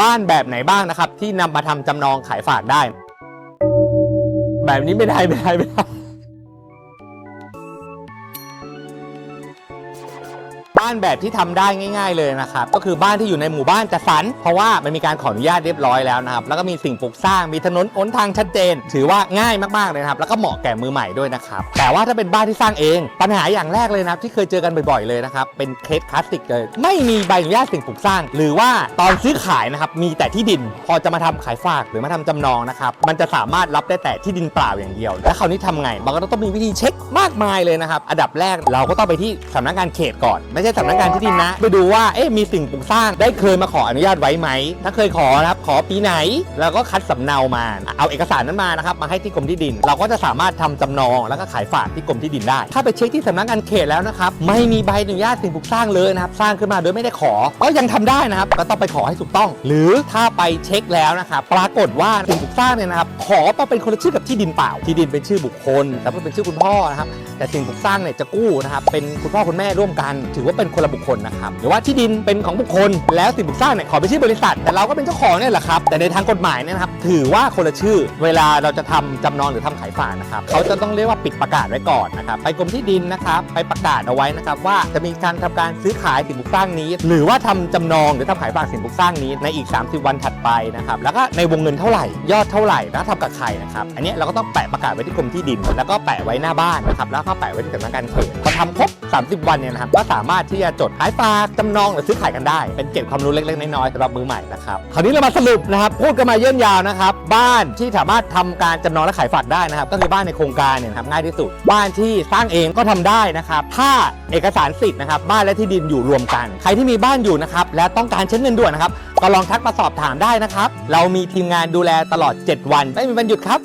บ้านแบบไหนบ้างนะครับ ที่นำมาทำจำนองขายฝากได้ แบบนี้ไม่ได้ไม่ได้ไม่ได้ บ้านแบบที่ทำได้ง่าย ๆเลยนะครับก็คือบ้านที่อยู่ในหมู่บ้านจัดสรรเพราะว่ามันมีการขออนุญาตเรียบร้อยแล้วนะครับแล้วก็มีสิ่งปลูกสร้างมีถนนหนทางชัดเจน ถือว่าง่ายมากๆเลยนะครับแล้วก็เหมาะแก่มือใหม่ด้วยนะครับแต่ว่าถ้าเป็นบ้านที่สร้างเอง ปัญหาอย่างแรกเลยนะครับที่เคยเจอกันบ่อยๆเลยนะครับเป็นเคสคลาสสิกเลย ไม่มีใบอนุญาตสิ่งปลูกสร้าง หรือว่าตอนซื้อขายนะครับมีแต่ที่ดิน พอจะมาทำขายฝากหรือมาทำจำนองนะครับมันจะสามารถรับได้แต่ที่ดินเปล่าอย่างเดียว แล้วคราวนี้ทำไงมันก็ต้องมีวิธีเช็คมากมายเลยนะครับอันดับแรกเราก็ต้องไปที่สำนักงานเขตก่อนไม่ใช่สำนักงานที่ดินนะ ไปดูว่าเอ๊ะมีสิ่งปลูกสร้างได้เคยมาขออนุญาตไว้ไหม ถ้าเคยขอนะครับขอปีไหน แล้วก็คัดสำเนามา เอาเอกสารนั้นมานะครับมาให้ที่กรมที่ดิน เราก็จะสามารถทำจำนอง แล้วก็ขายฝากที่กรมที่ดินได้ ถ้าไปเช็คที่สำนักงานเขตแล้วนะครับไม่มีใบอนุญาตสิ่งปลูกสร้างเลยนะครับสร้างขึ้นมาโดยไม่ได้ขอก็ยังทำได้นะครับก็ต้องไปขอให้ถูกต้อง หรือถ้าไปเช็คแล้วนะครับปรากฏว่าสิ่งปลูกสร้างเนี่ยนะครับขอมาเป็นคนละชื่อกับที่ดินเปล่า ที่ดินเป็นชื่อบุคคลแต่ว่าเป็นชื่อคุณพ่อนะครับแต่สิ่งปลูกสร้างเนี่ยจะกู้นะครับเป็นคุณพ่อคุณแม่ร่วมกันถือว่าเป็นคนละบุคคลนะครับหรือว่าที่ดินเป็นของบุคคล แล้วสิ่งปลูกสร้างเนี่ยขอเป็นชื่อบริษัท แต่เราก็เป็นเจ้าของเนี่ยแหละครับ แต่ในทางกฎหมายเนี่ยนะครับถือว่าคนละชื่อ เวลาเราจะทำจำนองหรือทำขายฝากนะครับเขาจะต้องเรียกว่าปิดประกาศไว้ก่อนนะครับไปกรมที่ดินนะครับไปประกาศเอาไว้นะครับว่าจะมีการทำการซื้อขายสิ่งปลูกสร้างนี้ หรือว่าทำจำนองหรือทำขายฝากสิ่งปลูกสร้างนี้ในอีก 30 วันถัดไปนะครับแล้วก็ในวงเงินเท่าไหร่ยอดเท่าไหร่แล้วทำกับใครนะครับอันเนี้ยเราก็ต้องแปะประกาศไว้ที่กรมที่ดิน แล้วก็แปะไว้หน้าบ้านนะครับแล้วก็แปะไว้ที่สำนักงานเขตพอทำครบ 30 วันเนี่ยนะครับก็สามารถที่จะจดขายฝากจำนองหรือซื้อขายกันได้ เป็นเก็บความรู้เล็กๆน้อยๆสำหรับมือใหม่นะครับคราวนี้เรามาสรุปนะครับพูดกันมาเยื่นยาวนะครับบ้านที่สามารถทำการจำนองและขายฝากได้นะครับก็คือบ้านในโครงการเนี่ยครับง่ายที่สุด บ้านที่สร้างเองก็ทำได้นะครับถ้าเอกสารสิทธิ์นะครับบ้านและที่ดินอยู่รวมกัน ใครที่มีบ้านอยู่นะครับและต้องการใช้เงินด่วนนะครับก็ลองทักมาสอบถามได้นะครับเรามีทีมงานดูแลตลอด 7 วันไม่มีวันหยุดครับ